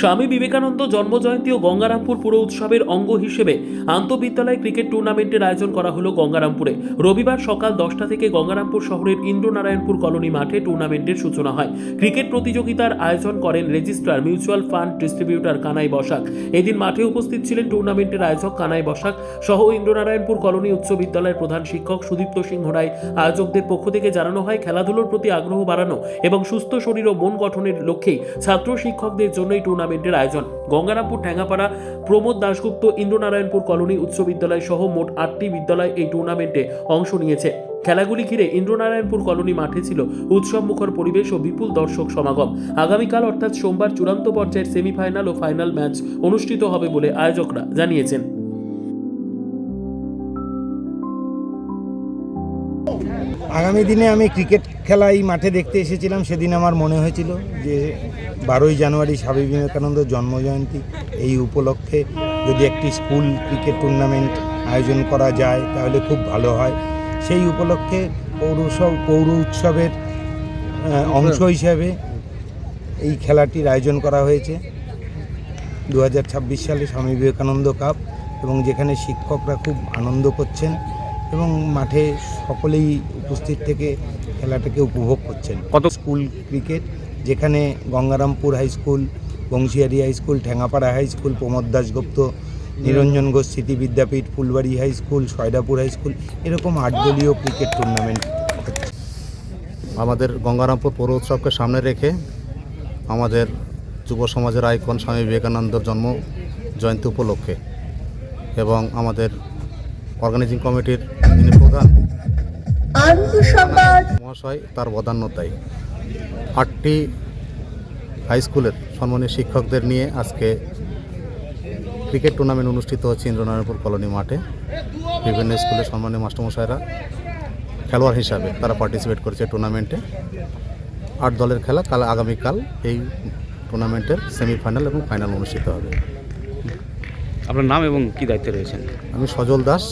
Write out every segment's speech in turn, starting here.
স্বামী বিবেকানন্দ জন্মজয়ন্তী ও গঙ্গারামপুর পুর উৎসবের অঙ্গ হিসেবে আন্তঃবিদ্যালয় ক্রিকেট টুর্নামেন্টের আয়োজন করা হলো গঙ্গারামপুরে। রবিবার সকাল দশটা থেকে গঙ্গারামপুর শহরের ইন্দ্রনারায়ণপুর কলোনি মাঠে টুর্নামেন্টের সূচনা হয়। ক্রিকেট প্রতিযোগিতার আয়োজন করেন registrar, mutual fund distributor Kanai Basak. এদিন মাঠে উপস্থিত ছিলেন টুর্নামেন্টের আয়োজক কানাই বসাক সহ ইন্দ্রনারায়ণপুর কলোনি উচ্চ বিদ্যালয়ের প্রধান শিক্ষক সুদীপ্ত সিংহ রায়। আয়োজকদের পক্ষ থেকে জানানো হয়, খেলাধুলোর প্রতি আগ্রহ বাড়ানো এবং সুস্থ শরীর ও মন গঠনের লক্ষ্যেই ছাত্র শিক্ষকদের জন্যই এই টুর্নামেন্টের আয়োজন। গঙ্গারামপুর ঠ্যাঙ্গাপাড়া প্রমোদ দাশগুপ্ত, ইন্দ্রনারায়ণপুর কলোনি উচ্চ বিদ্যালয় সহ মোট আটটি বিদ্যালয় এই টুর্নামেন্টে অংশ নিয়েছে। খেলাগুলি ঘিরে ইন্দ্রনারায়ণপুর কলোনি মাঠে ছিল উৎসবমুখর পরিবেশ ও বিপুল দর্শক সমাগম। আগামীকাল অর্থাৎ সোমবার চূড়ান্ত পর্যায়ের সেমিফাইনাল ও ফাইনাল ম্যাচ অনুষ্ঠিত হবে বলে আয়োজকরা জানিয়েছেন। আগামী দিনে আমি ক্রিকেট খেলা এই মাঠে দেখতে এসেছিলাম, সেদিন আমার মনে হয়েছিল যে বারোই জানুয়ারি স্বামী বিবেকানন্দ জন্মজয়ন্তী। এই উপলক্ষে যদি একটি স্কুল ক্রিকেট টুর্নামেন্ট আয়োজন করা যায়, তাহলে খুব ভালো হয়। সেই উপলক্ষে পৌরসভ পৌর উৎসবের অংশ হিসাবে এই খেলাটির আয়োজন করা হয়েছে। দু হাজার ছাব্বিশ সালে স্বামী বিবেকানন্দ কাপ এবং যেখানে শিক্ষকরা খুব আনন্দ করছেন। এবং মাঠে সকলেই উপস্থিত থেকে খেলাটাকে উপভোগ করছেন। কত স্কুল ক্রিকেট, যেখানে Gangarampur high school, Banshiyari high school Thengapara high school, Pramod Dasgupta Niranjan Ghosh স্মৃতি বিদ্যাপীঠ, Phulbari high school, Saidapur high school, এরকম আটদলীয় ক্রিকেট টুর্নামেন্ট আমাদের গঙ্গারামপুর পৌর উৎসবকে সামনে রেখে আমাদের যুব সমাজের আইকন স্বামী বিবেকানন্দর জন্ম জয়ন্তী উপলক্ষে এবং আমাদের অর্গানাইজিং কমিটির যিনি প্রধান মহাশয় তার বদান্যতায় আটটি হাই স্কুলের সম্মানীয় শিক্ষকদের নিয়ে আজকে ক্রিকেট টুর্নামেন্ট অনুষ্ঠিত হচ্ছে ইন্দ্রনারায়ণপুর কলোনি মাঠে। বিভিন্ন স্কুলের সম্মানীয় মাস্টারমশাইরা খেলোয়াড় হিসাবে তারা পার্টিসিপেট করেছে টুর্নামেন্টে আট দলের খেলা কাল আগামীকাল এই টুর্নামেন্টের সেমিফাইনাল এবং ফাইনাল অনুষ্ঠিত হবে। আপনার নাম এবং কি দায়িত্বে রয়েছেন? আমি সজল দাস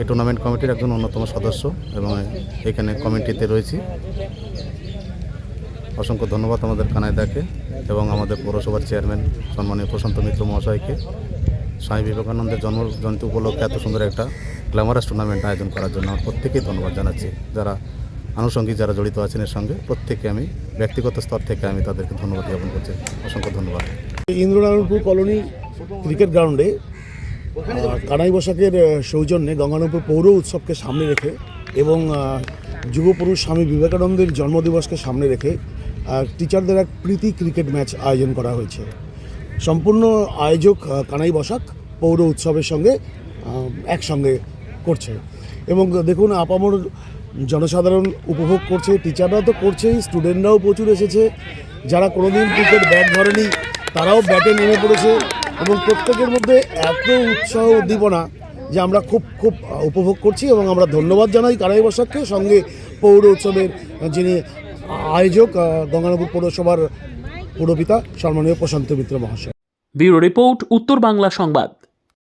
এই টুর্নামেন্ট কমিটির একজন অন্যতম সদস্য এবং এখানে কমিটিতে রয়েছি। অসংখ্য ধন্যবাদ আমাদের কানাইদাকে এবং আমাদের পৌরসভার চেয়ারম্যান সম্মানীয় প্রশান্ত মিত্র মহাশয়কে। স্বামী বিবেকানন্দের জন্ম জয়ন্তী উপলক্ষে এত সুন্দর একটা গ্ল্যামারাস টুর্নামেন্ট আয়োজন করার জন্য আমার প্রত্যেকেই ধন্যবাদ জানাচ্ছি। যারা আনুষঙ্গিক যারা জড়িত আছেন এর সঙ্গে প্রত্যেককে আমি ব্যক্তিগত স্তর থেকে আমি তাদেরকে ধন্যবাদ জ্ঞাপন করছি। অসংখ্য ধন্যবাদ। ইন্দ্রনারায়ণপুর কলোনি ক্রিকেট গ্রাউন্ডে কানাই বসাকের সৌজন্যে গঙ্গারামপুর পৌর উৎসবকে সামনে রেখে এবং যুবপুরুষ স্বামী বিবেকানন্দের জন্মদিবসকে সামনে রেখে টিচারদের এক প্রীতি ক্রিকেট ম্যাচ আয়োজন করা হয়েছে। সম্পূর্ণ আয়োজক কানাই বসাক পৌর উৎসবের সঙ্গে একসঙ্গে করছে। এবং দেখুন, আপামর জনসাধারণ উপভোগ করছে টিচাররা তো করছেই স্টুডেন্টরাও প্রচুর এসেছে। যারা কোনোদিন ক্রিকেট ব্যাট ধরেনি, তারাও ব্যাটে নেমে পড়েছে। এবং প্রত্যেকের মধ্যে এত উৎসাহ উদ্দীপনা যে আমরা খুব খুব উপভোগ করছি এবং আমরা ধন্যবাদ জানাই কারাই বসাককে। সঙ্গে পৌর উৎসবের যিনি আয়োজক গঙ্গানগর পৌরসভার পুরপিতা, সম্মানীয় প্রশান্ত মিত্র মহাশয়। ব্যুরো রিপোর্ট, উত্তর বাংলা সংবাদ।